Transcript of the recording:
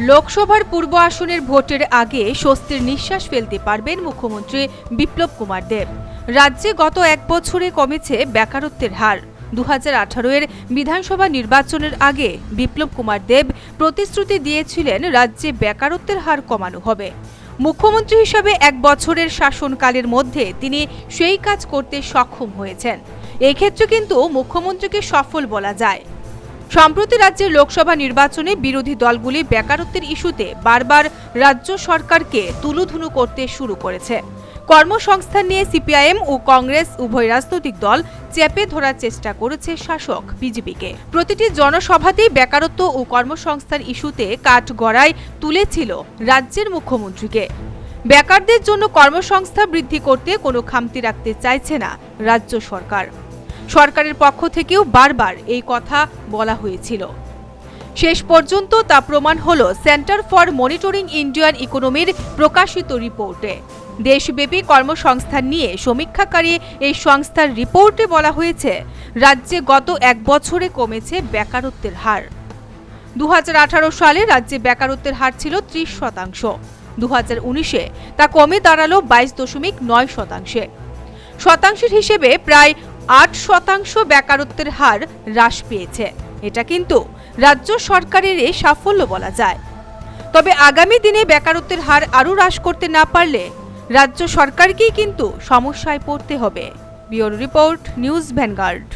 লোকসভার পূর্ব আসনের ভোটের আগে স্বস্তির নিঃশ্বাস ফেলতে পারবেন মুখ্যমন্ত্রী বিপ্লব কুমার দেব। রাজ্যে গত এক বছরে কমেছে বেকারত্বের হার। দু হাজার আঠারো এর বিধানসভা নির্বাচনের আগে বিপ্লব কুমার দেব প্রতিশ্রুতি দিয়েছিলেন রাজ্যে বেকারত্বের হার কমানো হবে। মুখ্যমন্ত্রী হিসাবে এক বছরের শাসনকালের মধ্যে তিনি সেই কাজ করতে সক্ষম হয়েছেন। এক্ষেত্রে কিন্তু মুখ্যমন্ত্রীকে সফল বলা যায়। সম্প্রতি রাজ্যের লোকসভা নির্বাচনে বিরোধী দলগুলি বেকারত্বের ইস্যুতে বারবার রাজ্য সরকারকে তুলুধুনু করতে শুরু করেছে। কর্মসংস্থান নিয়ে সিপিআইএম ও কংগ্রেস উভয় রাজনৈতিক দল চেপে ধরার চেষ্টা করেছে শাসক বিজেপিকে। প্রতিটি জনসভাতেই বেকারত্ব ও কর্মসংস্থান ইস্যুতে কাঠ গড়ায় তুলেছিল রাজ্যের মুখ্যমন্ত্রীকে। বেকারদের জন্য কর্মসংস্থা বৃদ্ধি করতে কোনো খামতি রাখতে চাইছে না রাজ্য সরকার। সরকারের পক্ষ থেকেও বারবার এই কথা বলা হয়েছিল। শেষ পর্যন্ত তা প্রমাণ হল সেন্টার ফর মনিটরিং ইন্ডিয়ান ইকোনমির প্রকাশিত রিপোর্টে। দেশব্যাপী কর্মসংস্থান নিয়ে সমীক্ষাকারী এই সংস্থার রিপোর্টে বলা হয়েছে, রাজ্যে গত এক বছরে কমেছে বেকারত্বের হার। দু হাজার আঠারো সালে রাজ্যে বেকারত্বের হার ছিল ত্রিশ শতাংশ। দু উনিশে তা কমে দাঁড়াল বাইশ দশমিক নয় শতাংশে। শতাংশের হিসেবে প্রায় আট শতাংশ বেকারত্বের হার হ্রাস পেয়েছে। এটা কিন্তু রাজ্য সরকারের এ সাফল্য বলা যায়। তবে আগামী দিনে বেকারত্বের হার আরও হ্রাস করতে না পারলে রাজ্য সরকারকেই কিন্তু সমস্যায় পড়তে হবে। বিওর রিপোর্ট, নিউজ ভ্যানগার্ড।